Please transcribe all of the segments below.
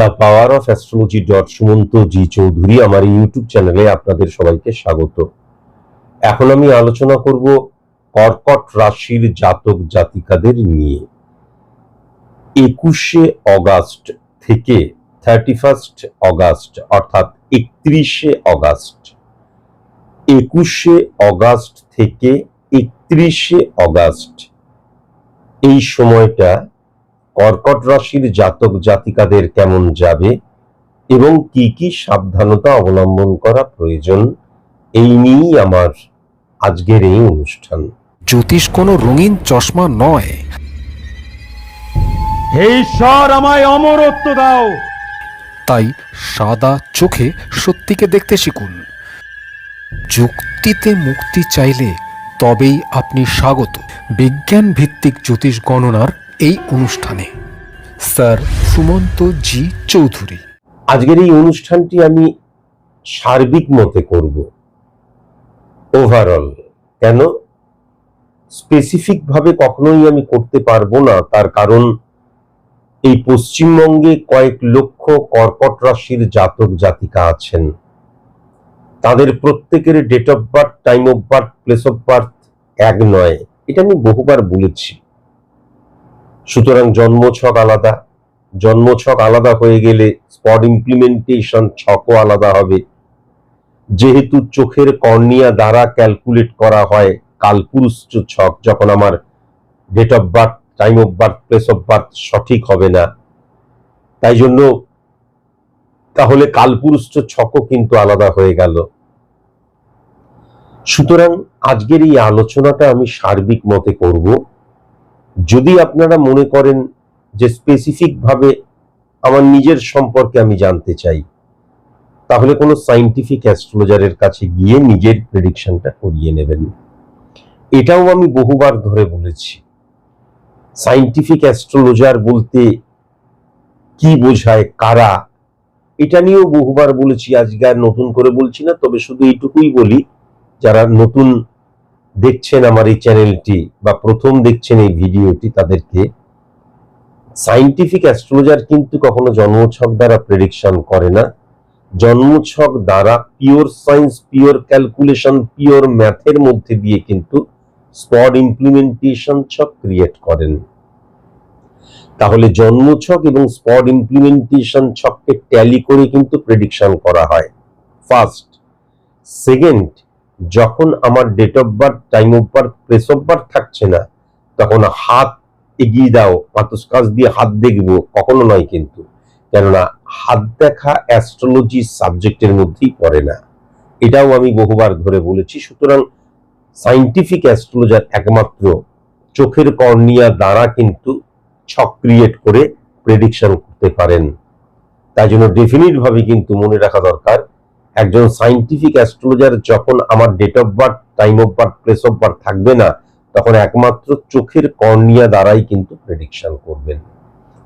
The power of astrology dot Sumanta G Chowdhury আমার YouTube চ্যানেলে আপনাদের সবাইকে স্বাগত। এখন আমি আলোচনা করব কর্কট রাশির জাতক জাতিকাদের নিয়ে। একুশে অগাস্ট থেকে থার্টি ফার্স্ট অগাস্ট অর্থাৎ একত্রিশে অগাস্ট। একুশে অগাস্ট থেকে একত্রিশে অগাস্ট। এই সময়টা কর্কট রাশির জাতক জাতিকাদের কেমন যাবে এবং কি কি সাবধানতা অবলম্বন করা প্রয়োজন এই নিয়েই আমার আজকের এই অনুষ্ঠান। জ্যোতিষ কোনো রঙিন চশমা নয়। হে ঈশ্বর আমায় অমরত্ব দাও। তাই সাদা চোখে সত্যিকে দেখতে শিখুন। যুক্তিতে মুক্তি চাইলে তবেই আপনি স্বাগত। বিজ্ঞান ভিত্তিক জ্যোতিষ গণনার এই অনুষ্ঠানে স্যার সুমন্ত জি চৌধুরী। আজকের এই অনুষ্ঠানটি আমি সার্বিক মতে করব। ওভারঅল কেন? স্পেসিফিক ভাবে কখনোই আমি করতে পারব না, তার কারণ এই পশ্চিমবঙ্গে কয়েক লক্ষ কর্কট রাশির জাতক জাতিকা আছেন। তাদের প্রত্যেকের date of birth time of birth place of birth এক নয়। এটা আমি বহুবার বলেছি। সুতরাং জন্মছক আলাদা। জন্মছক আলাদা হয়ে গেলে স্পট ইমপ্লিমেন্টেশন ছকও আলাদা হবে। যেহেতু চোখের কর্নিয়া দ্বারা ক্যালকুলেট করা হয় কালপুরুষ ছক, যখন আমার date of birth time of birth place of birth সঠিক হবে না। তাই জন্য তাহলে কালপুরুষ ছকও কিন্তু আলাদা হয়ে গেল। সুতরাং আজকের এই আলোচনাটা আমি সার্বিক মতে করব। যদি আপনারা মনে করেন যে স্পেসিফিক ভাবে আমার নিজের সম্পর্কে আমি জানতে চাই, তাহলে কোনো সাইন্টিফিক অ্যাস্ট্রোলজারের কাছে গিয়ে নিজের প্রেডিকশনটা করিয়ে নেবেন। এটাও আমি বহুবার ধরে বলেছি। সাইন্টিফিক অ্যাস্ট্রোলজার বলতে কি বোঝায়, কারা, এটা নিয়েও বহুবার বলেছি, আজকে আর নতুন করে বলছি না, তবে শুধু এইটুকুই বলি, যারা নতুন দেখছেন আমার এই চ্যানেলটি বা প্রথম দেখছেন এই ভিডিওটি তাদেরকে সাইন্টিফিক অ্যাস্ট্রোলজার কিন্তু কখনো জন্মছক দ্বারা প্রেডিকশন করে না। জন্মছক দ্বারা pure science pure calculation pure ম্যাথের মধ্যে দিয়ে কিন্তু স্পট ইমপ্লিমেন্টেশন ছক ক্রিয়েট করেন। তাহলে জন্মছক এবং স্পট ইমপ্লিমেন্টেশন ছককে ট্যালি করে কিন্তু প্রেডিকশন করা হয়। ফার্স্ট সেকেন্ড যখন আমার date of birth time of birth place of birth থাকছে না, তখন হাত এগিয়ে দাও পাতুস কাজ দিয়ে হাত দেখব, কখনো নয় কিন্তু। কেননা হাত দেখা অ্যাস্ট্রোলজি সাবজেক্টের মধ্যেই পড়ে না। এটাও আমি বহুবার ধরে বলেছি, সুতরাং সাইন্টিফিক অ্যাস্ট্রোলজার একমাত্র চোখের কর্নিয়া দ্বারা কিন্তু ছক ক্রিয়েট করে প্রেডিকশন করতে পারেন। তাই জন্য ডেফিনিট ভাবে কিন্তু মনে রাখা দরকার একজন সাইন্টিফিক অ্যাস্ট্রোলজার যখন আমার date of birth time of birth place of birth থাকবে না, তখন একমাত্র চোখের কর্নিয়া দ্বারাই কিন্তু প্রেডিকশন করবেন।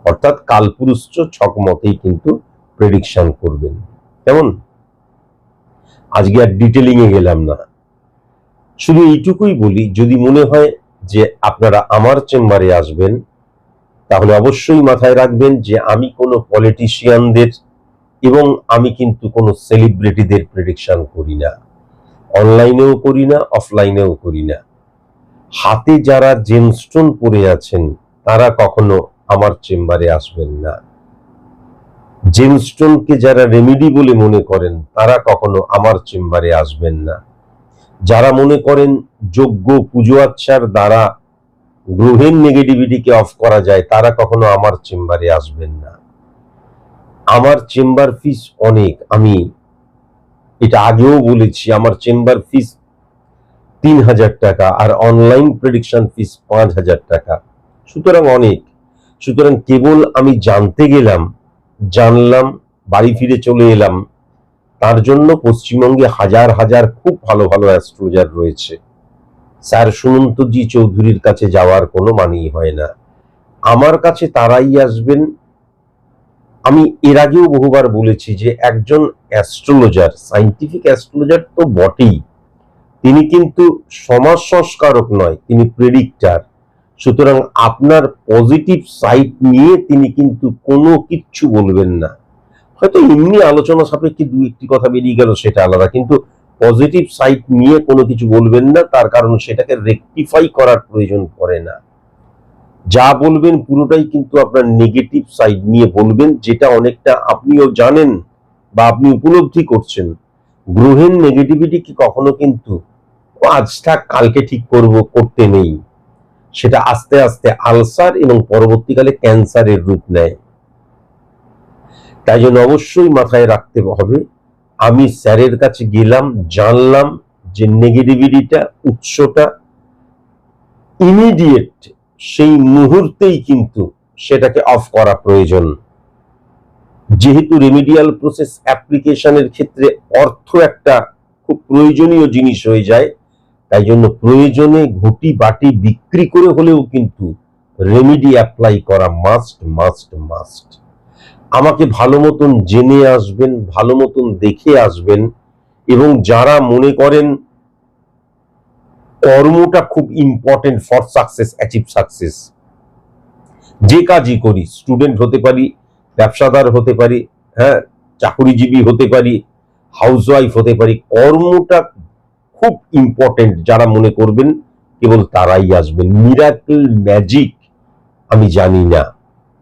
অর্থাৎ কালপুরুষ ছক মতেই কিন্তু প্রেডিকশন করবেন। কেমন? আজকে আর ডিটেলিং এ গেলাম না। শুধু এইটুকুই বলি, যদি মনে হয় যে আপনারা আমার চেম্বারে আসবেন, তাহলে অবশ্যই মাথায় রাখবেন যে আমি কোনো পলিটিশিয়ানদের এবং আমি কিন্তু কোনো সেলিব্রিটিদের প্রেডিকশন করি না। অনলাইনেও করি না অফলাইনেও করি না। হাতে যারা জেমস্টোন পরে আছেন, তারা কখনো আমার চেম্বারে আসবেন না। জেমস্টোনকে যারা রেমিডি বলে মনে করেন, তারা কখনো আমার চেম্বারে আসবেন না। যারা মনে করেন যোগ্য পুজো আচ্ছার দ্বারা গ্রহের নেগেটিভিটিকে অফ করা যায়, তারা কখনো আমার চেম্বারে আসবেন না। আমার চেম্বার ফিস অনেক। আমি এটা আগেও বলেছি, আমার চেম্বার ফিস তিন হাজার টাকা আর অনলাইন প্রেডিকশন ফিস পাঁচ হাজার টাকা। সুতরাং অনেক। সুতরাং কেবল আমি জানতে গেলাম, জানলাম, বাড়ি ফিরে চলে এলাম, তার জন্য পশ্চিমবঙ্গে হাজার হাজার খুব ভালো ভালো অ্যাস্ট্রোলজার রয়েছে। স্যার সুমন্তজি চৌধুরীর কাছে যাওয়ার কোনো মানেই হয় না। আমার কাছে তারাই আসবেন আমি এর আগেও বহুবার বলেছি যে একজন অ্যাস্ট্রোলজার, সাইন্টিফিক অ্যাস্ট্রোলজার তো বটেই। তিনি কিন্তু সমাজ সংস্কারক নয়, তিনি প্রেডিক্টার। সুতরাং আপনার পজিটিভ সাইড নিয়ে তিনি কিন্তু কোনো কিচ্ছু বলবেন না। হয়তো এমনি আলোচনা সাপেক্ষে দু একটি কথা বেরিয়ে গেল, সেটা আলাদা। কিন্তু পজিটিভ সাইড নিয়ে কোনো কিছু বলবেন না, তার কারণ সেটাকে রেকটিফাই করার প্রয়োজন পড়ে না। যা বলবেন পুরোটাই কিন্তু আপনার নেগেটিভ সাইড নিয়ে বলবেন যেটা অনেকটা আপনিও জানেন বা আপনি উপলব্ধি করছেন। গ্রহের নেগেটিভিটি কি কখনো কিন্তু "ও, আজ কালকে ঠিক করব করতে নেই। সেটা আস্তে আস্তে আলসার এবং পরবর্তীকালে ক্যান্সারের রূপ নেয়। তাই জন্য অবশ্যই মাথায় রাখতে হবে আমি স্যারের কাছে গেলাম জানলাম যে নেগেটিভিটিটা উৎসটা ইমিডিয়েট সেই মুহূর্তেই কিন্তু সেটাকে অফ করা প্রয়োজন। যেহেতু রেমিডিয়াল প্রসেস অ্যাপ্লিকেশনের ক্ষেত্রে অর্থ একটা খুব প্রয়োজনীয় জিনিস হয়ে যায়, তাই জন্য প্রয়োজনে ঘটি বাটি বিক্রি করে হলেও কিন্তু রেমিডি অ্যাপ্লাই করা মাস্ট মাস্ট মাস্ট আমাকে ভালো মতন জেনে আসবেন, ভালো মতন দেখে আসবেন, এবং যারা মনে করেন কর্মটা খুব important for success achieve success যে কাজই করি স্টুডেন্ট হতে পারি, ব্যবসাদার হতে পারি হ্যাঁ চাকরিজীবী হতে পারি হাউসওয়াইফ হতে পারি, কর্মটা খুব ইম্পর্টেন্ট যারা মনে করবেন, কেবল তারাই আসবেন। মিরাকেল ম্যাজিক আমি জানি না।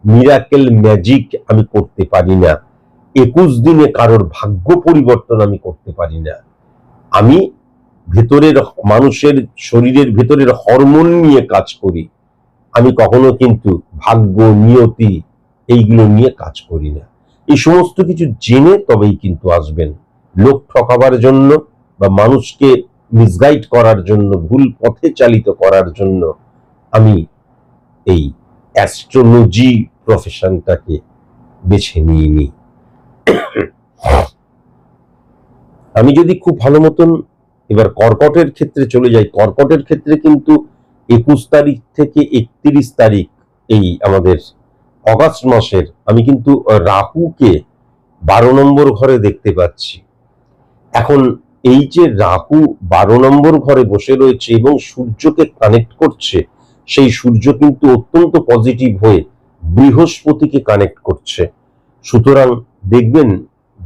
মিরাকেল ম্যাজিক আমি করতে পারি না। একুশ দিনে কারোর ভাগ্য পরিবর্তন আমি করতে পারি না। আমি ভেতরের মানুষের শরীরের ভেতরের হরমোন নিয়ে কাজ করি। আমি কখনো কিন্তু ভাগ্য, নিয়তি এইগুলো নিয়ে কাজ করি না। এই সমস্ত কিছু জেনে তবেই কিন্তু আসবেন। লোক ঠকাবার জন্য বা মানুষকে মিসগাইড করার জন্য, ভুল পথে চালিত করার জন্য আমি এই অ্যাস্ট্রোলজি প্রফেশনটাকে বেছে নিইনি। আমি যদি খুব ভালো মতন এবার কর্কটের ক্ষেত্রে চলে যাই। কর্কটের ক্ষেত্রে কিন্তু একুশ তারিখ থেকে একত্রিশ তারিখ এই আমাদের অগাস্ট মাসের আমি কিন্তু রাহুকে বারো নম্বর ঘরে দেখতে পাচ্ছি। এখন এই যে রাহু বারো নম্বর ঘরে বসে রয়েছে এবং সূর্যকে কানেক্ট করছে, সেই সূর্য কিন্তু অত্যন্ত পজিটিভ হয়ে বৃহস্পতিকে কানেক্ট করছে। সুতরাং দেখবেন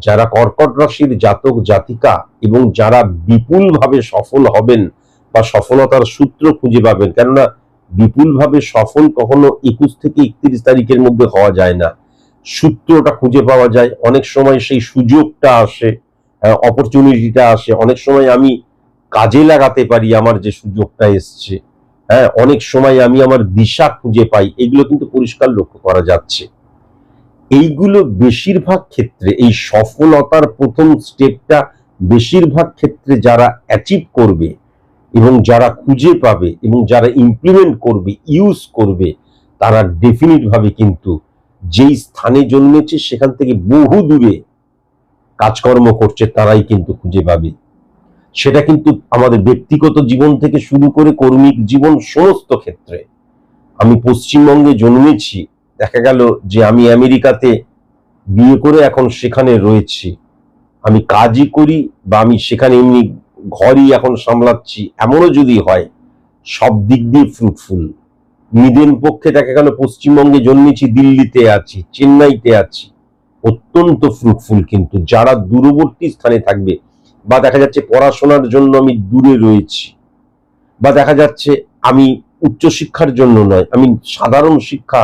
যারা কর্কট রাশির জাতক, জাতিকা এবং যারা বিপুলভাবে সফল হবেন বা সফলতার সূত্র খুঁজে পাবেন, কেননা বিপুলভাবে সফল কখনো একুশ থেকে একত্রিশ তারিখের মধ্যে হওয়া যায় না। সূত্রটা খুঁজে পাওয়া যায়, অনেক সময় সেই সুযোগটা আসে অপরচুনিটিটা আসে, অনেক সময় আমি কাজে লাগাতে পারি আমার যে সুযোগটা এসছে। হ্যাঁ অনেক সময় আমি আমার দিশা খুঁজে পাই, এগুলো কিন্তু পরিষ্কার লক্ষ্য করা যাচ্ছে। এইগুলো বেশিরভাগ ক্ষেত্রে, এই সফলতার প্রথম স্টেপটা বেশিরভাগ ক্ষেত্রে যারা অ্যাচিভ করবে এবং যারা খুঁজে পাবে এবং যারা ইমপ্লিমেন্ট করবে ইউজ করবে, তারা ডেফিনিট ভাবে কিন্তু যেই স্থানে জন্মেছে, সেখান থেকে বহু দূরে কাজকর্ম করছে, তারাই কিন্তু খুঁজে পাবে। সেটা কিন্তু আমাদের ব্যক্তিগত জীবন থেকে শুরু করে কর্মিক জীবন সমস্ত ক্ষেত্রে। আমি পশ্চিমবঙ্গে জন্মেছি দেখা গেল যে আমি আমেরিকাতে বিয়ে করে এখন সেখানে রয়েছি। আমি কাজই করি বা আমি সেখানে এমনি ঘরই এখন সামলাচ্ছি, এমনও যদি হয়, সব দিক দিয়ে ফ্রুটফুল। নিদেন পক্ষে দেখা গেল পশ্চিমবঙ্গে জন্মেছি, দিল্লিতে আছি, চেন্নাইতে আছি। অত্যন্ত ফ্রুটফুল কিন্তু, যারা দূরবর্তী স্থানে থাকবে বা দেখা যাচ্ছে পড়াশোনার জন্য আমি দূরে রয়েছি বা দেখা যাচ্ছে আমি উচ্চশিক্ষার জন্য নয়, আমি সাধারণ শিক্ষা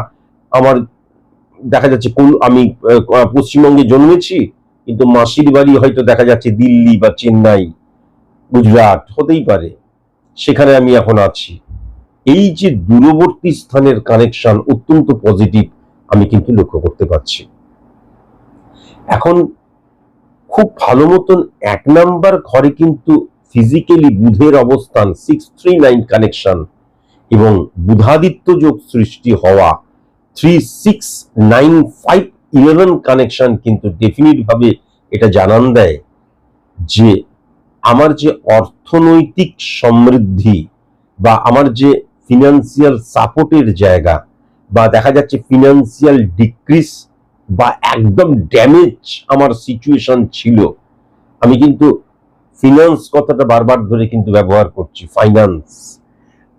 আমার দেখা যাচ্ছে কোন, আমি পশ্চিমবঙ্গে জন্মেছি, কিন্তু মাসির বাড়ি হয়তো দেখা যাচ্ছে দিল্লি বা চেন্নাই, গুজরাট, হতেই পারে। সেখানে আমি এখন আছি। এই যে দূরবর্তী স্থানের কানেকশন অত্যন্ত পজিটিভ আমি কিন্তু লক্ষ্য করতে পারছি। এখন খুব ভালো মতন এক নাম্বার ঘরে কিন্তু ফিজিক্যালি বুধের অবস্থান সিক্স থ্রি নাইন কানেকশন এবং বুধাদিত্য যোগ সৃষ্টি হওয়া three six nine five eleven connection কিন্তু ডেফিনিট ভাবে এটা জানান দেয় যে আমার যে অর্থনৈতিক সমৃদ্ধি বা আমার যে ফিনান্সিয়াল সাপোর্টের জায়গা বা দেখা যাচ্ছে ফিনান্সিয়াল ডিক্রিস বা একদম ড্যামেজ আমার সিচুয়েশন ছিল, আমি কিন্তু ফিনান্স কথাটা বারবার ধরে কিন্তু ব্যবহার করছি ফাইন্যান্স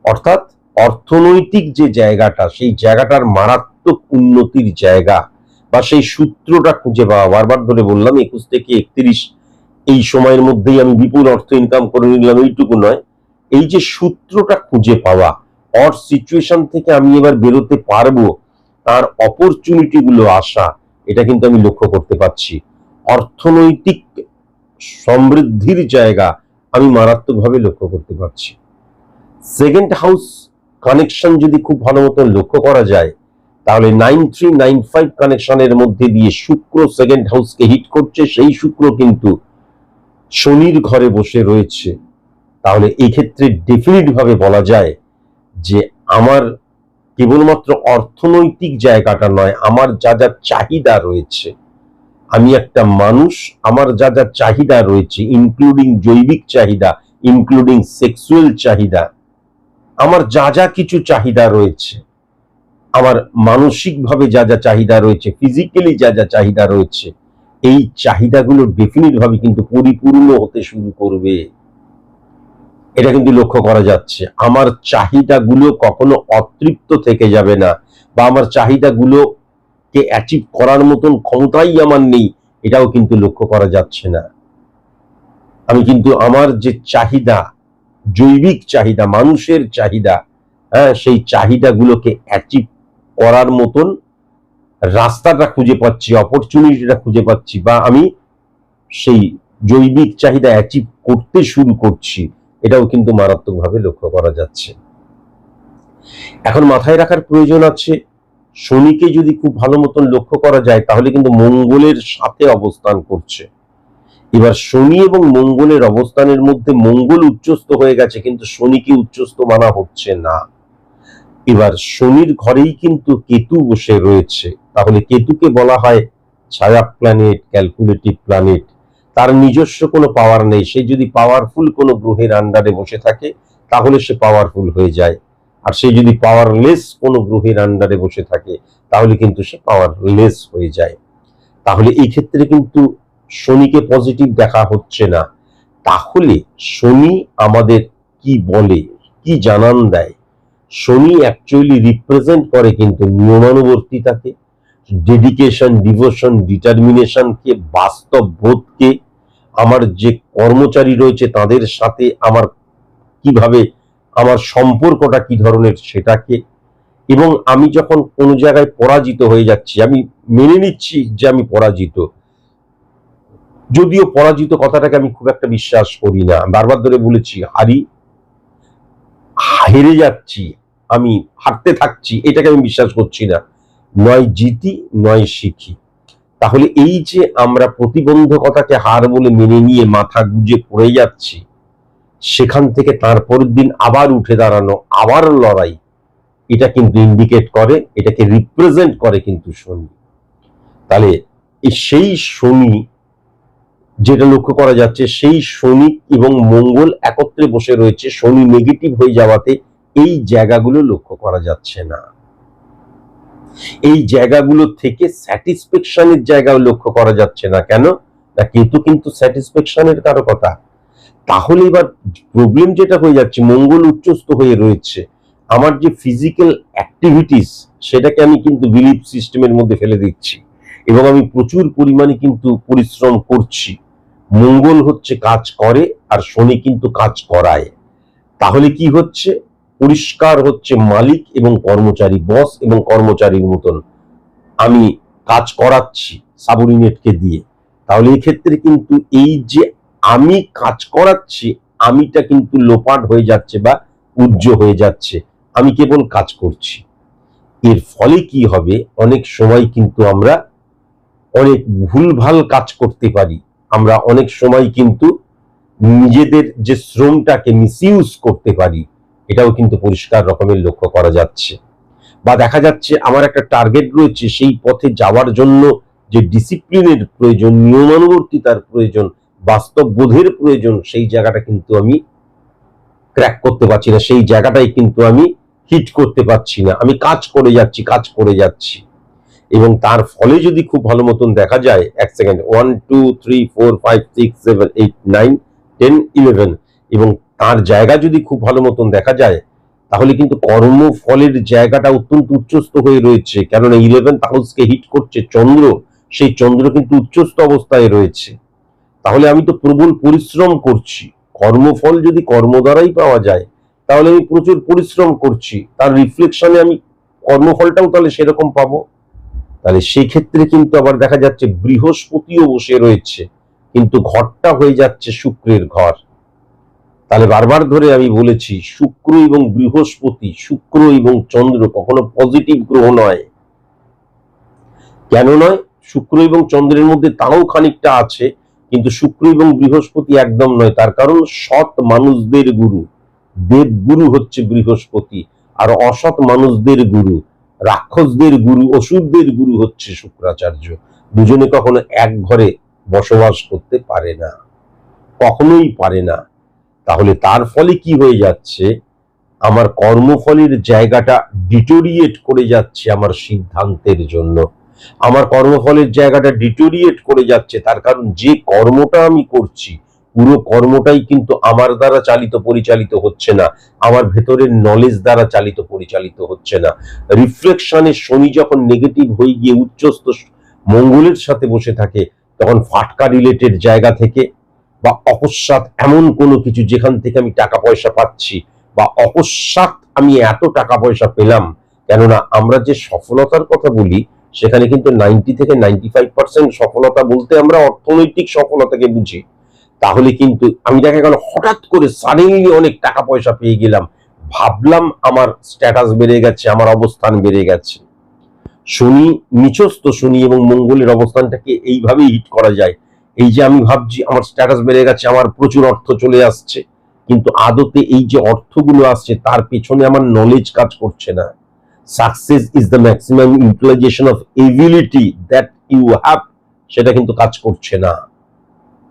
অর্থাৎ অর্থনৈতিক যে জায়গাটা, সেই জায়গাটার মারাত্মক উন্নতির জায়গা বা সেই সূত্রটা খুঁজে পাওয়া, বারবার ধরে বললাম, একুশ থেকে একত্রিশ, এই সময়ের মধ্যেই আমি বিপুল অর্থ ইনকাম করে নিলাম, এইটুকু নয়। এই যে সূত্রটা খুঁজে পাওয়া অর সিচুয়েশন থেকে আমি এবার বেরোতে পারব, তার অপরচুনিটি গুলো আসা, এটা কিন্তু আমি লক্ষ্য করতে পারছি। অর্থনৈতিক সমৃদ্ধির জায়গা আমি মারাত্মকভাবে লক্ষ্য করতে পারছি। সেকেন্ড হাউস কানেকশন যদি খুব ভালো মতো লক্ষ্য করা যায়, তাহলে নাইন থ্রি নাইন ফাইভ কানেকশনের মধ্যে দিয়ে শুক্র সেকেন্ড হাউসকে হিট করছে, সেই শুক্র কিন্তু শনির ঘরে বসে রয়েছে। তাহলে এই ক্ষেত্রে ডেফিনিট ভাবে বলা যায় যে আমার কেবলমাত্র অর্থনৈতিক জায়গাটা নয়, আমার যা যা চাহিদা রয়েছে। আমি একটা মানুষ, আমার যা যা চাহিদা রয়েছে ইনক্লুডিং জৈবিক চাহিদা ইনক্লুডিং সেক্সুয়াল চাহিদা আমার যা যা কিছু চাহিদা রয়েছে, আমার মানসিকভাবে যা যা চাহিদা রয়েছে ফিজিক্যালি যা যা চাহিদা রয়েছে, এই চাহিদাগুলো ডেফিনিট ভাবে কিন্তু পরিপূর্ণ হতে শুরু করবে। এটা কিন্তু লক্ষ্য করা যাচ্ছে। আমার চাহিদাগুলো কখনো অতৃপ্ত থেকে যাবে না বা আমার চাহিদাগুলোকে অ্যাচিভ করার মতন ক্ষমতাই আমার নেই, এটাও কিন্তু লক্ষ্য করা যাচ্ছে না। আমি কিন্তু আমার যে চাহিদা জৈবিক চাহিদা, মানুষের চাহিদা হ্যাঁ সেই চাহিদাগুলোকে অ্যাচিভ করার মতন রাস্তাটা খুঁজে পাচ্ছি অপরচুনিটিটা খুঁজে পাচ্ছি বা আমি সেই জৈবিক চাহিদা অ্যাচিভ করতে শুরু করছি, এটাও কিন্তু মারাত্মকভাবে লক্ষ্য করা যাচ্ছে। এখন মাথায় রাখার প্রয়োজন আছে, শনিকে যদি খুব ভালো মতন লক্ষ্য করা যায়, তাহলে কিন্তু মঙ্গলের সাথে অবস্থান করছে। এবার শনি এবং মঙ্গলের অবস্থানের মধ্যে মঙ্গল উচ্চস্থ হয়ে গেছে, কিন্তু শনিকে উচ্চস্থ মানা হচ্ছে না। এবার শনির ঘরেই কিন্তু কেতু বসে রয়েছে। তাহলে কেতুকে বলা হয় ছায়া প্ল্যানেট ক্যালকুলেটিভ প্ল্যানেট তার নিজস্ব কোনো পাওয়ার নেই। সে যদি পাওয়ারফুল কোনো গ্রহের আন্ডারে বসে থাকে, তাহলে সে পাওয়ারফুল হয়ে যায়। আর সে যদি পাওয়ারলেস কোনো গ্রহের আন্ডারে বসে থাকে, তাহলে কিন্তু সে পাওয়ারলেস হয়ে যায়। তাহলে এই ক্ষেত্রে কিন্তু শনিকে পজিটিভ দেখা হচ্ছে না। তাহলে শনি আমাদের কি বলে, কি জানান দেয়? শনি অ্যাকচুয়ালি রিপ্রেজেন্ট করে কিন্তু নিয়মানুবর্তিতাকে ডেডিকেশন ডিভোশন ডিটারমিনেশনকে বাস্তব বোধকে, আমার যে কর্মচারী রয়েছে তাদের সাথে আমার কীভাবে, আমার সম্পর্কটা কি ধরনের সেটাকে, এবং আমি যখন কোনো জায়গায় পরাজিত হয়ে যাচ্ছি, আমি মেনে নিচ্ছি যে আমি পরাজিত যদিও পরাজিত কথাটাকে আমি খুব একটা বিশ্বাস করি না। বারবার ধরে বলেছি, হারি, হেরে যাচ্ছি, আমি হারতে থাকছি, এটাকে আমি বিশ্বাস করছি না। নয় জিতি, নয় শিখি। তাহলে এই যে আমরা প্রতিবন্ধকতাকে হার বলে মেনে নিয়ে মাথা গুজে পড়ে যাচ্ছি, সেখান থেকে তারপরের দিন আবার উঠে দাঁড়ানো, আবার লড়াই, এটা কিন্তু ইন্ডিকেট করে, এটাকে রিপ্রেজেন্ট করে কিন্তু শনি। তাহলে সেই শনি যেটা লক্ষ্য করা যাচ্ছে, সেই শনি এবং মঙ্গল একত্রে বসে রয়েছে। শনি নেগেটিভ হয়ে যাওয়াতে এই জায়গাগুলো লক্ষ্য করা যাচ্ছে না। এই জায়গাগুলো থেকে স্যাটিসফ্যাকশনের জায়গাও লক্ষ্য করা যাচ্ছে না। কেন? না কেতু কিন্তু স্যাটিসফ্যাকশনের কারও কথা। তাহলে এবার প্রবলেম যেটা হয়ে যাচ্ছে, মঙ্গল উচ্চস্থ হয়ে রয়েছে। আমার যে ফিজিক্যাল অ্যাক্টিভিটিস সেটাকে আমি কিন্তু বিলিফ সিস্টেমের মধ্যে ফেলে দিচ্ছি। এবং আমি প্রচুর পরিমাণে কিন্তু পরিশ্রম করছি। মঙ্গল হচ্ছে কাজ করে আর শনি কিন্তু কাজ করায়। তাহলে কি হচ্ছে? পরিষ্কার হচ্ছে মালিক এবং কর্মচারী, বস এবং কর্মচারীর মতন। আমি কাজ করাচ্ছি সাবঅর্ডিনেটকে দিয়ে। তাহলে ক্ষেত্রে কিন্তু এই যে আমি কাজ করাচ্ছি, আমিটা কিন্তু লোপাট হয়ে যাচ্ছে বা উজ্জ হয়ে যাচ্ছে। আমি কেবল কাজ করছি। এর ফলে কি হবে? অনেক সময় কিন্তু আমরা অনেক ভুলভাল কাজ করতে পারি। আমরা অনেক সময় কিন্তু নিজেদের যে শ্রমটাকে মিসইউজ করতে পারি, এটাও কিন্তু পরিষ্কার রকমের লক্ষ্য করা যাচ্ছে। বা দেখা যাচ্ছে আমার একটা টার্গেট রয়েছে, সেই পথে যাওয়ার জন্য যে ডিসিপ্লিনের প্রয়োজন, নিয়মানুবর্তিতার প্রয়োজন বাস্তব বোধের প্রয়োজন, সেই জায়গাটা কিন্তু আমি ক্র্যাক করতে পারছি না, সেই জায়গাটাই কিন্তু আমি হিট করতে পারছি না। আমি কাজ করে যাচ্ছি, কাজ করে যাচ্ছি। এবং তার ফলে যদি খুব ভালো মতন দেখা যায়, এক second one two three four five six seven eight nine ten eleven এবং তার জায়গা যদি খুব ভালো মতন দেখা যায়, তাহলে কিন্তু কর্মফলের জায়গাটা অত্যন্ত উচ্চস্থ হয়ে রয়েছে। কেননা ইলেভেন্থ হাউসকে হিট করছে চন্দ্র, সেই চন্দ্র কিন্তু উচ্চস্থ অবস্থায় রয়েছে। তাহলে আমি তো প্রবল পরিশ্রম করছি। কর্মফল যদি কর্ম দ্বারাই পাওয়া যায়, তাহলে আমি প্রচুর পরিশ্রম করছি। তার রিফ্লেকশনে আমি কর্মফলটাও তাহলে সেরকম পাবো। তাহলে সেই ক্ষেত্রে কিন্তু আবার দেখা যাচ্ছে বৃহস্পতিও বসে রয়েছে, কিন্তু ঘরটা হয়ে যাচ্ছে শুক্রের ঘর। তাহলে বারবার ধরে আমি বলেছি, শুক্র এবং বৃহস্পতি, শুক্র এবং চন্দ্র কখনো পজিটিভ গ্রহ নয়। কেন নয়? শুক্র এবং চন্দ্রের মধ্যে তাও খানিকটা আছে, কিন্তু শুক্র এবং বৃহস্পতি একদম নয়। তার কারণ সৎ মানুষদের গুরু, দেবগুরু হচ্ছে বৃহস্পতি, আর অসৎ মানুষদের গুরু। রাক্ষসদের গুরু, অসুরদের গুরু হচ্ছে শুক্রাচার্য। দুজনে কখনো এক ঘরে বসবাস করতে পারে না, কখনোই পারে না। তাহলে তার ফলে কি হয়ে যাচ্ছে? আমার কর্মফলের জায়গাটা ডিটোরিয়েট করে যাচ্ছে আমার সিদ্ধান্তের জন্য। আমার কর্মফলের জায়গাটা ডিটোরিয়েট করে যাচ্ছে, তার কারণ যে কর্মটা আমি করছি পুরো কর্মটাই কিন্তু আমার দ্বারা চালিত, পরিচালিত হচ্ছে না। আমার ভেতরের নলেজ দ্বারা চালিত, পরিচালিত হচ্ছে না। রিফ্লেকশনে শনি যখন নেগেটিভ হয়ে গিয়ে উচ্চস্থ মঙ্গলের সাথে বসে থাকে, তখন ফাটকা রিলেটেড জায়গা থেকে বা অকস্মাৎ এমন কোনো কিছু যেখান থেকে আমি টাকা পয়সা পাচ্ছি বা অকস্মাৎ আমি এত টাকা পয়সা পেলাম, কেননা আমরা যে সফলতার কথা বলি, সেখানে কিন্তু নাইনটি থেকে নাইনটি ফাইভ পার্সেন্ট সফলতা বলতে আমরা অর্থনৈতিক সফলতাকে বুঝি। তাহলে কিন্তু আমি দেখা গেল হঠাৎ করে সাডেনলি অনেক টাকা পয়সা পেয়ে গেলাম। ভাবলাম আমার স্ট্যাটাস বেড়ে গেছে, আমার অবস্থান বেড়ে গেছে। শনি, নিচস্থ শনি এবং মঙ্গলের অবস্থানটাকে এইভাবেই হিট করা যায়। এই যে আমি ভাবছি আমার স্ট্যাটাস বেড়ে গেছে, আমার প্রচুর অর্থ চলে আসছে। কিন্তু আদতে এই যে অর্থগুলো আসছে, তার পেছনে আমার নলেজ কাজ করছে না। Success is the maximum utilization of ability that you have সেটা কিন্তু কাজ করছে না।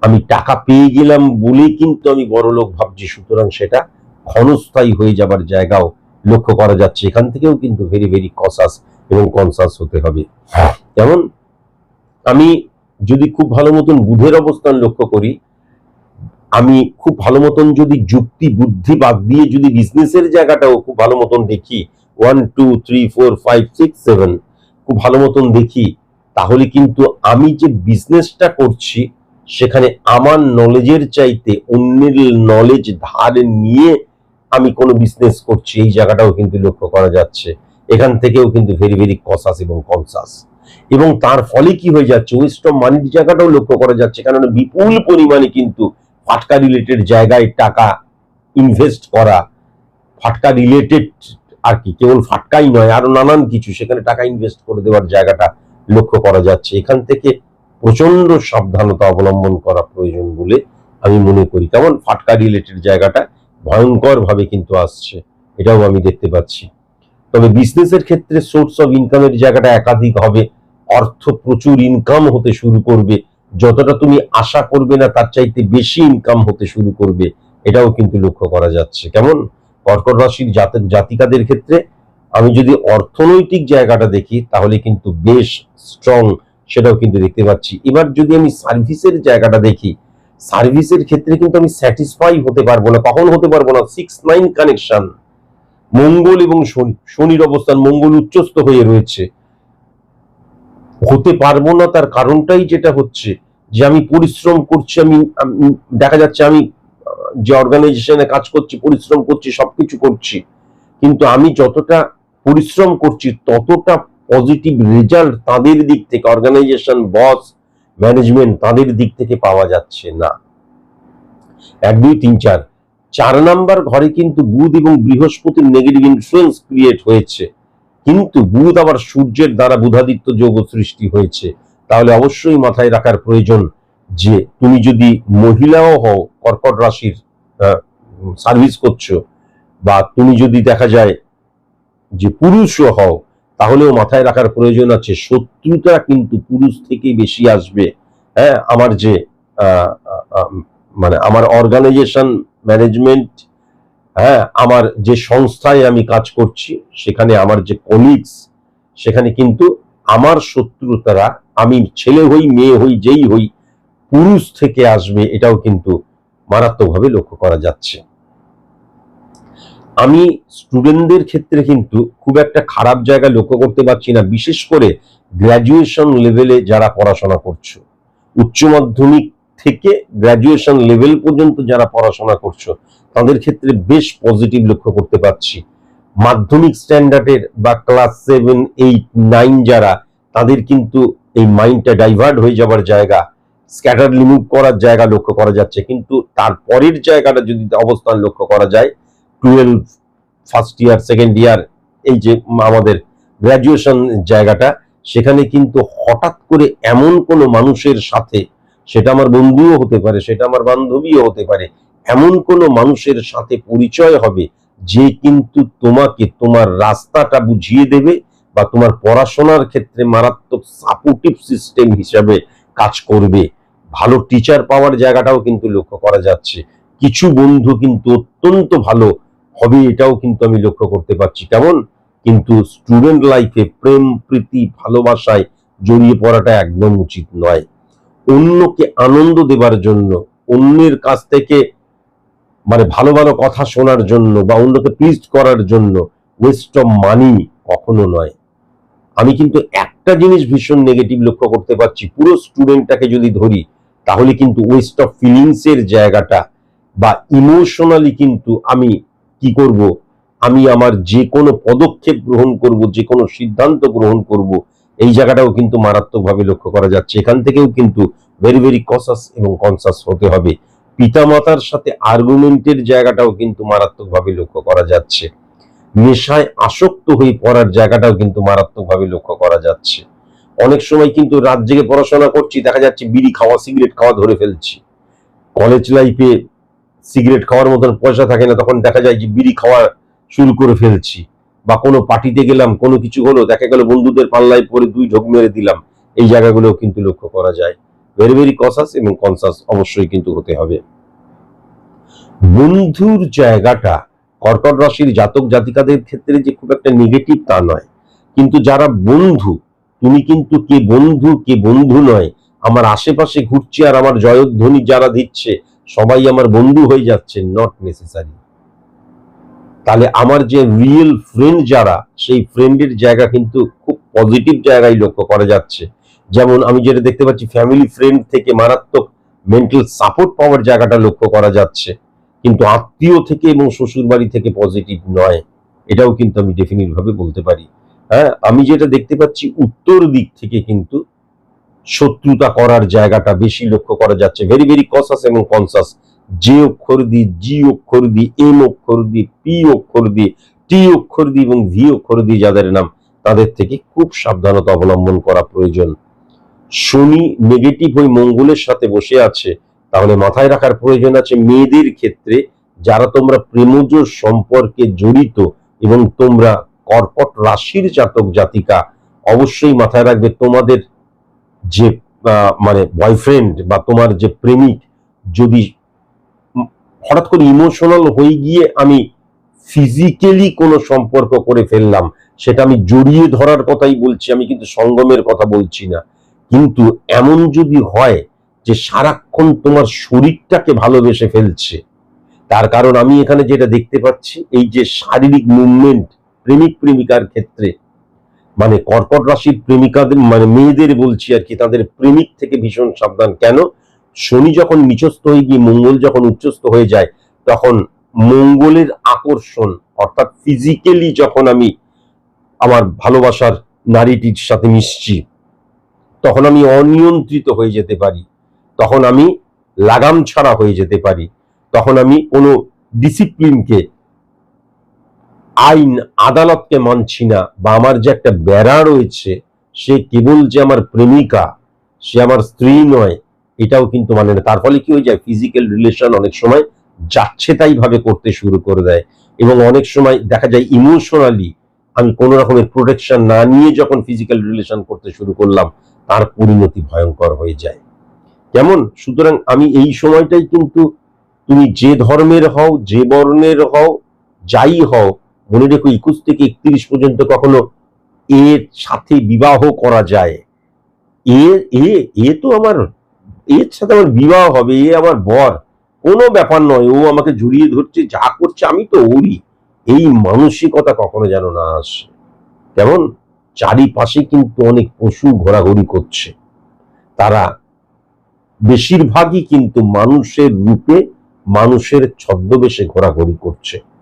আমি টাকা পেয়ে গেলাম বলেই কিন্তু আমি বড় লোক ভাবছি, সুতরাং সেটা ক্ষণস্থায়ী হয়ে যাবার জায়গাও লক্ষ্য করা যাচ্ছে। এখান থেকেও কিন্তু ভেরি ভেরি কসাস এবং কনসাস হতে হবে। যেমন আমি যদি খুব ভালো মতন বুধের অবস্থান লক্ষ্য করি, আমি খুব ভালো মতন যদি যুক্তি, বুদ্ধি বাদ দিয়ে যদি বিজনেসের জায়গাটাও খুব ভালো মতন দেখি one two three four five six seven খুব ভালো মতন দেখি, তাহলে কিন্তু আমি যে বিজনেসটা করছি সেখানে আমার নলেজের চাইতে অন্যের নলেজ ধার নিয়ে আমি কোনো বিজনেস করছি, এই জায়গাটাও কিন্তু লক্ষ্য করা যাচ্ছে। এখান থেকেও কিন্তু ভেরি ভেরি কসাস এবং কনসাস এবং তার ফলে কি হয়ে যাচ্ছে ওয়েস্ট অফ মানির জায়গাটাও লক্ষ্য করা যাচ্ছে কারণ বিপুল পরিমাণে কিন্তু ফাটকা রিলেটেড জায়গায় টাকা ইনভেস্ট করা, ফাটকা রিলেটেড আর কি, কেবল ফাটকাই নয়, আরও নানান কিছু, সেখানে টাকা ইনভেস্ট করে দেওয়ার জায়গাটা লক্ষ্য করা যাচ্ছে। এখান থেকে প্রচণ্ড সাবধানতা অবলম্বন করা প্রয়োজন বলে আমি মনে করি। কেমন? ফাটকা রিলেটেড জায়গাটা ভয়ঙ্কর ভাবে কিন্তু আসছে, এটাও আমি দেখতে পাচ্ছি। তবে বিজনেসের ক্ষেত্রে সোর্স অফ ইনকামের জায়গাটা একাধিক হবে। অর্থ প্রচুর ইনকাম হতে শুরু করবে। যতটা তুমি আশা করবে না, তার চাইতে বেশি ইনকাম হতে শুরু করবে, এটাও কিন্তু লক্ষ্য করা যাচ্ছে। কেমন? কর্কট রাশির জাতক জাতিকাদের ক্ষেত্রে আমি যদি অর্থনৈতিক জায়গাটা দেখি, তাহলে কিন্তু বেশ স্ট্রং সেটাও কিন্তু দেখতে পাচ্ছি। এবার যদি আমি সার্ভিসের জায়গাটা দেখি সার্ভিসের ক্ষেত্রে কিন্তু আমি স্যাটিসফাই হতে পারব না। কখন হতে পারব না? সিক্স নাইন কানেকশন মঙ্গল এবং শনি, শনির অবস্থান মঙ্গল উচ্চস্থ হয়ে রয়েছে। হতে পারব না তার কারণটাই যেটা হচ্ছে যে আমি পরিশ্রম করছি, আমি, আমি- দেখা যাচ্ছে আমি, যে অর্গানাইজেশনে কাজ করছি, পরিশ্রম করছি, সবকিছু করছি। কিন্তু আমি যতটা পরিশ্রম করছি, ততটা পজিটিভ রেজাল্ট তাদের দিক থেকে অর্গানাইজেশন বস ম্যানেজমেন্ট তাদের দিক থেকে পাওয়া যাচ্ছে না। এক, দুই, তিন, চার। চার নাম্বার ঘরে কিন্তু বুধ এবং বৃহস্পতির নেগেটিভ ইনফ্লুয়েন্স ক্রিয়েট হয়েছে। কিন্তু বুধ আবার সূর্যের দ্বারা বুধাদিত্য যোগ সৃষ্টি হয়েছে। তাহলে অবশ্যই মাথায় রাখার প্রয়োজন যে তুমি যদি মহিলাও হও, কর্কট রাশির সার্ভিস করছ, বা তুমি যদি দেখা যায় যে পুরুষও হও তাহলেও মাথায় রাখার প্রয়োজন আছে। শত্রুতা কিন্তু পুরুষ থেকে বেশি আসবে। হ্যাঁ আমার যে মানে আমার অর্গানাইজেশন ম্যানেজমেন্ট হ্যাঁ আমার যে সংস্থায় আমি কাজ করছি, সেখানে আমার যে কলিগস সেখানে কিন্তু আমার শত্রুতারা, আমি ছেলে হই, মেয়ে হই, যেই হই, পুরুষ থেকে আসবে, এটাও কিন্তু মারাত্মকভাবে লক্ষ্য করা যাচ্ছে। আমি স্টুডেন্টদের ক্ষেত্রে কিন্তু খুব একটা খারাপ জায়গা লক্ষ্য করতে পারছি না, বিশেষ করে গ্র্যাজুয়েশন লেভেলে যারা পড়াশোনা করছ। উচ্চ মাধ্যমিক থেকে গ্র্যাজুয়েশন লেভেল পর্যন্ত যারা পড়াশোনা করছ, তাদের ক্ষেত্রে বেশ পজিটিভ লক্ষ্য করতে পারছি। মাধ্যমিক স্ট্যান্ডার্ডের বা ক্লাস সেভেন এইট নাইন যারা, তাদের কিন্তু এই মাইন্ডটা ডাইভার্ট হয়ে যাবার জায়গা স্ক্যাটার রিমুভ করার জায়গা লক্ষ্য করা যাচ্ছে। কিন্তু তারপরের জায়গাটা যদি অবস্থান লক্ষ্য করা যায় twelve first year, second year, এই যে আমাদের গ্র্যাজুয়েশন জায়গাটা, সেখানে কিন্তু হঠাৎ করে এমন কোনো মানুষের সাথে, সেটা আমার বন্ধুও হতে পারে, সেটা আমার বান্ধবীও হতে পারে, এমন কোনো মানুষের সাথে পরিচয় হবে যে কিন্তু তোমাকে তোমার রাস্তাটা বুঝিয়ে দেবে বা তোমার পড়াশোনার ক্ষেত্রে মারাত্মক সাপোর্টিভ সিস্টেম হিসাবে কাজ করবে। ভালো টিচার পাওয়ার জায়গাটাও কিন্তু লক্ষ্য করা যাচ্ছে। কিছু বন্ধু কিন্তু অত্যন্ত ভালো হবে, এটাও কিন্তু আমি লক্ষ্য করতে পারছি। কেমন? কিন্তু স্টুডেন্ট লাইফে প্রেম, প্রীতি, ভালোবাসায় জড়িয়ে পড়াটা একদম উচিত নয়। অন্যকে আনন্দ দেবার জন্য, অন্যের কাছ থেকে মানে ভালো ভালো কথা শোনার জন্য বা অন্যকে প্লিজ করার জন্য ওয়েস্ট অফ মানি কখনো নয়। আমি কিন্তু একটা জিনিস ভীষণ নেগেটিভ লক্ষ্য করতে পারছি, পুরো স্টুডেন্টটাকে যদি ধরি, তাহলে কিন্তু ওয়েস্ট অফ ফিলিংস এর জায়গাটা বা ইমোশনালি কিন্তু আমি কি করব? আমি আমার যে কোনো পদক্ষেপ গ্রহণ করব যে কোনো সিদ্ধান্ত গ্রহণ করব, এই জায়গাটাও কিন্তু মারাত্মকভাবে লক্ষ্য করা যাচ্ছে। এখান থেকেও কিন্তু ভেরি ভেরি কসাস এবং কনসাস হতে হবে। পিতামাতার সাথে আর্গুমেন্টের জায়গাটাও কিন্তু মারাত্মকভাবে লক্ষ্য করা যাচ্ছে। নেশায় আসক্ত হয়ে পড়ার জায়গাটাও কিন্তু মারাত্মকভাবে লক্ষ্য করা যাচ্ছে। অনেক সময় কিন্তু রাত জেগে পড়াশোনা করছি, দেখা যাচ্ছে বিড়ি খাওয়া, সিগারেট খাওয়া ধরে ফেলছি। কলেজ লাইফে সিগারেট খাওয়ার মতন পয়সা থাকে না, তখন দেখা যায় যে বিড়ি খাওয়া শুরু করে ফেলছি। বা কোনো পার্টিতে গেলাম, কোনো কিছু হলো, দেখা গেল বন্ধুদের পাল্লায় পরে দুই ঢোক মেরে দিলাম। এই জায়গাগুলোও কিন্তু লক্ষ্য করা যায়। ভেরি ভেরি কসাস এবং কনসাস অবশ্যই কিন্তু হতে হবে। বন্ধুর জায়গাটা কর্কট রাশির জাতক জাতিকাদের ক্ষেত্রে যে খুব একটা নেগেটিভ তা নয়। কিন্তু যারা বন্ধু, তুমি কিন্তু কে বন্ধু কে বন্ধু নয়। আমার আশেপাশে ঘুরছে আর আমার জয়ধ্বনি যারা দিচ্ছে সবাই আমার বন্ধু হয়ে যাচ্ছে নট নেসেসারি তাহলে আমার যে রিয়েল ফ্রেন্ড যারা, সেই ফ্রেন্ডের জায়গা কিন্তু খুব পজিটিভ জায়গায় লক্ষ্য করা যাচ্ছে। যেমন আমি যেটা দেখতে পাচ্ছি ফ্যামিলি ফ্রেন্ড থেকে মারাত্মক মেন্টাল সাপোর্ট পাওয়ার জায়গাটা লক্ষ্য করা যাচ্ছে। কিন্তু আত্মীয় থেকে এবং শ্বশুর বাড়ি থেকে পজিটিভ নয়। এটাও কিন্তু আমি ডেফিনিট ভাবে বলতে পারি। হ্যাঁ আমি যেটা দেখতে পাচ্ছি, উত্তর দিক থেকে কিন্তু শত্রুতা করার জায়গাটা বেশি লক্ষ্য করা যাচ্ছে। ভেরি ভেরি কসাস এবং কনসাস যে অক্ষর দিয়ে জি অক্ষর দিয়ে এম অক্ষর দিয়ে পি অক্ষর দিয়ে টি অক্ষর দিয়ে এবং ভি অক্ষর দিয়ে যাদের নাম। তাদের থেকে খুব সাবধানতা অবলম্বন করা প্রয়োজন। শনি নেগেটিভ হয়ে মঙ্গলের সাথে বসে আছে, তাহলে মাথায় রাখার প্রয়োজন আছে মেয়েদের ক্ষেত্রে যারা তোমরা প্রেমজ সম্পর্কে জড়িত এবং তোমরা কর্কট রাশির জাতক জাতিকা, অবশ্যই মাথায় রাখবে তোমাদের যে মানে বয়ফ্রেন্ড বা তোমার যে প্রেমিক যদি হঠাৎ করে ইমোশনাল হয়ে গিয়ে আমি ফিজিক্যালি কোনো সম্পর্ক করে ফেললাম, সেটা আমি জড়িয়ে ধরার কথাই বলছি, আমি কিন্তু সঙ্গমের কথা বলছি না। কিন্তু এমন যদি হয় যে সারাক্ষণ তোমার শরীরটাকে ভালোবেসে ফেলছে, তার কারণ আমি এখানে যেটা দেখতে পাচ্ছি, এই যে শারীরিক মুভমেন্ট প্রেমিক প্রেমিকার ক্ষেত্রে মানে কর্কট রাশির প্রেমিকাদের মানে মেয়েদের বলছি আর কি, তাদের প্রেমিক থেকে ভীষণ সাবধান। কেন? শনি যখন নিচস্থ হয়ে গিয়ে, মঙ্গল যখন উচ্চস্থ হয়ে যায়, তখন মঙ্গলের আকর্ষণ, অর্থাৎ ফিজিক্যালি যখন আমি আমার ভালোবাসার নারীটির সাথে মিশছি, তখন আমি অনিয়ন্ত্রিত হয়ে যেতে পারি, তখন আমি লাগাম ছাড়া হয়ে যেতে পারি, তখন আমি কোনো ডিসিপ্লিনকে আইন আদালতকে মানছি না বা আমার যে একটা বেড়া রয়েছে, সে কেবল যে আমার প্রেমিকা, সে আমার স্ত্রী নয়, এটাও কিন্তু মানে না। তার ফলে কি হয়ে যায়? ফিজিক্যাল রিলেশন অনেক সময় যাচ্ছে তাই ভাবে করতে শুরু করে দেয়। এবং অনেক সময় দেখা যায় ইমোশনালি আমি কোনো রকমের প্রোটেকশন না নিয়ে যখন ফিজিক্যাল রিলেশন করতে শুরু করলাম, তার পরিণতি ভয়ঙ্কর হয়ে যায়। কেমন? সুতরাং আমি এই সময়টাই কিন্তু তুমি যে ধর্মের হও, যে বর্ণের হও, যাই হও মনে রেখো একুশ থেকে একত্রিশ পর্যন্ত কখনো এর সাথে বিবাহ করা যায়। এ এ এ তো আমার, এর সাথে আমার বিবাহ হবে, এ আমার বর। কোনো ব্যাপার নয়, ও আমাকে জড়িয়ে ধরছে, যা করছে আমি তো ওরই। এই মানসিকতা কখনো যেন না আসে। কেমন? চারিপাশে কিন্তু অনেক পশু ঘোরাঘুরি করছে। তারা বেশিরভাগই কিন্তু মানুষের রূপে মানুষের ছদ্মবেশে ঘোরাঘুরি করছে।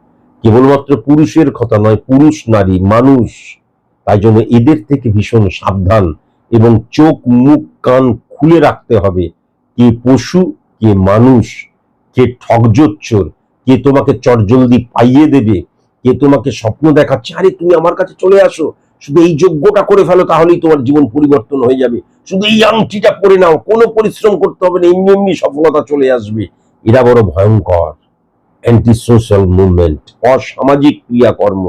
কেবলমাত্র পুরুষের কথা নয়, পুরুষ নারী, মানুষ। তাই জন্য এদের থেকে ভীষণ সাবধান এবং চোখ, মুখ, কান খুলে রাখতে হবে। কে পশু, কে মানুষ, কে ঠকজোচ্চোর, কে তোমাকে চটজলদি পাইয়ে দেবে, কে তোমাকে স্বপ্ন দেখাচ্ছে, আরে তুমি আমার কাছে চলে আসো। শুধু এই যোগ্যটা করে ফেলো, তাহলেই তোমার জীবন পরিবর্তন হয়ে যাবে। শুধু এই আংটিটা পরে নাও, কোনো পরিশ্রম করতে হবে না, এমনি এমনি সফলতা চলে আসবে। এরা বড় ভয়ঙ্কর। অ্যান্টি সোশ্যাল মুভমেন্ট অসামাজিক ক্রিয়াকর্ম।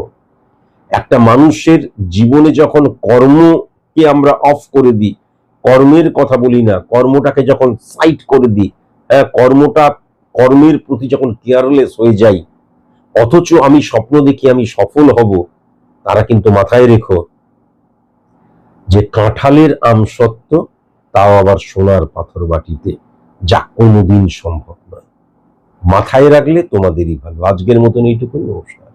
একটা মানুষের জীবনে যখন কর্মকে আমরা অফ করে দিই, কর্মের কথা বলি না, কর্মটাকে যখন সাইট করে দিই হ্যাঁ কর্মটা, কর্মের প্রতি যখন কেয়ারলেস হয়ে যাই, অথচ আমি স্বপ্ন দেখি আমি সফল হব, তারা কিন্তু মাথায় রেখো যে কাঁঠালের আম সত্য, তাও আবার সোনার পাথর বাটিতে যা কোনোদিন সম্ভব নয়। মাথায় রাখলে তোমাদেরই ভালো। আজকের মতন এইটুকুই নমস্কার।